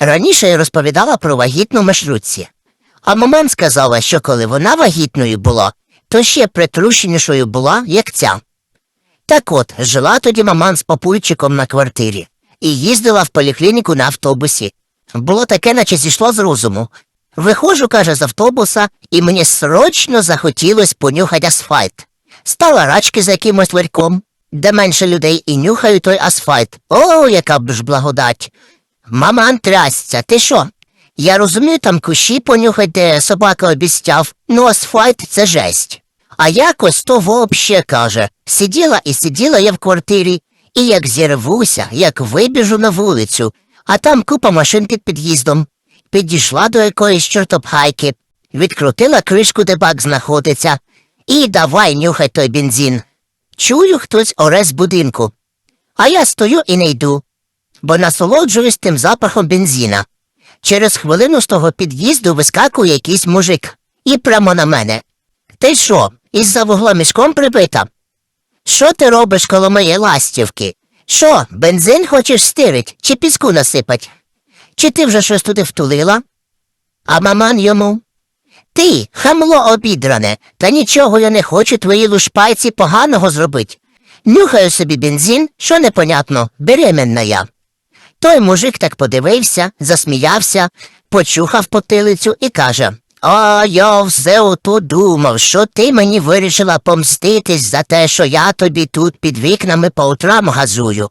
Раніше я розповідала про вагітну мешруці. А маман сказала, що коли вона вагітною була, то ще притрушенішою була, як ця. Так от, жила тоді маман з папульчиком на квартирі і їздила в поліклініку на автобусі. Було таке, наче зійшло з розуму. Виходжу, каже, з автобуса, і мені срочно захотілось понюхати асфальт. Стала рачки за якимось ларьком, де менше людей, і нюхаю той асфальт. О, яка б ж благодать. Маман трясця, ти що? Я розумію, там кущі понюхать, де собака обіцяв, ну асфальт це жесть. А якось то вообще каже, сиділа і сиділа я в квартирі, і як зірвуся, як вибіжу на вулицю, а там купа машин під під'їздом. Підійшла до якоїсь чортопхайки, відкрутила кришку, де бак знаходиться, і давай нюхай той бензин. Чую, хтось оре з будинку. А я стою і не йду, бо насолоджуюсь тим запахом бензина. Через хвилину з того під'їзду вискакує якийсь мужик і прямо на мене. Ти що, із-за вугла мішком прибита? Що ти робиш коло моєї ластівки? Що, бензин хочеш стирить чи піску насипать? Чи ти вже щось туди втулила? А маман йому. Ти, хамло обідране, та нічого я не хочу твоїй лушпайці поганого зробить. Нюхаю собі бензин, що непонятно, беременна я. Той мужик так подивився, засміявся, почухав потилицю і каже А я все ото думав, що ти мені вирішила помститись за те, що я тобі тут під вікнами по утрам газую.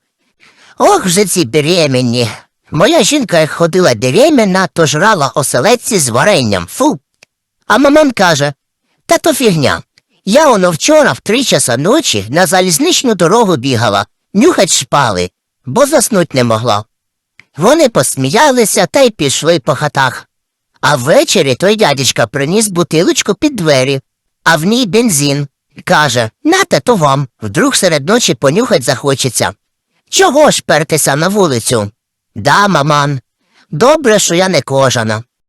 Ох же ці беременні. Моя жінка як ходила беременна, то жрала оселедці з варенням. Фу. А маман каже, та то фігня. Я оно вчора в три часа ночі на залізничну дорогу бігала, нюхать шпали, бо заснуть не могла. Вони посміялися та й пішли по хатах. А ввечері той дядечка приніс бутилочку під двері, а в ній бензин. Каже, нате то вам, вдруг серед ночі понюхать захочеться. Чого ж пертися на вулицю? Да, маман. Добре, що я не кожана.